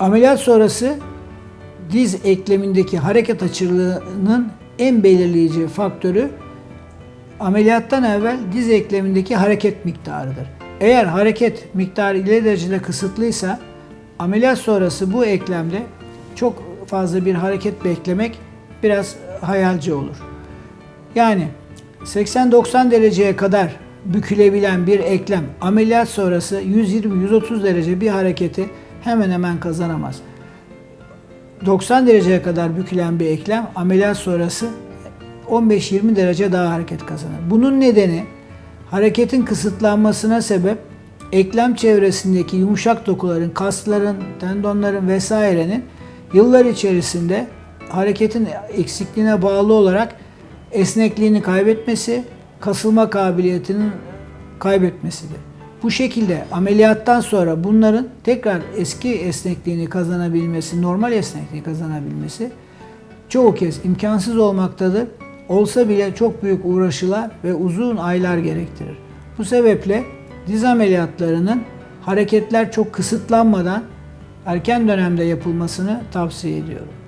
Ameliyat sonrası diz eklemindeki hareket açılığının en belirleyici faktörü ameliyattan evvel diz eklemindeki hareket miktarıdır. Eğer hareket miktarı ileri derecede kısıtlıysa ameliyat sonrası bu eklemde çok fazla bir hareket beklemek biraz hayalci olur. Yani 80-90 dereceye kadar bükülebilen bir eklem ameliyat sonrası 120-130 derece bir hareketi hemen hemen kazanamaz. 90 dereceye kadar bükülen bir eklem ameliyat sonrası 15-20 derece daha hareket kazanır. Bunun nedeni hareketin kısıtlanmasına sebep eklem çevresindeki yumuşak dokuların, kasların, tendonların vesairenin yıllar içerisinde hareketin eksikliğine bağlı olarak esnekliğini kaybetmesi, kasılma kabiliyetinin kaybetmesidir. Bu şekilde ameliyattan sonra bunların tekrar eski esnekliğini kazanabilmesi, normal esnekliği kazanabilmesi çoğu kez imkansız olmaktadır. Olsa bile çok büyük uğraşılar ve uzun aylar gerektirir. Bu sebeple diz ameliyatlarının hareketler çok kısıtlanmadan erken dönemde yapılmasını tavsiye ediyorum.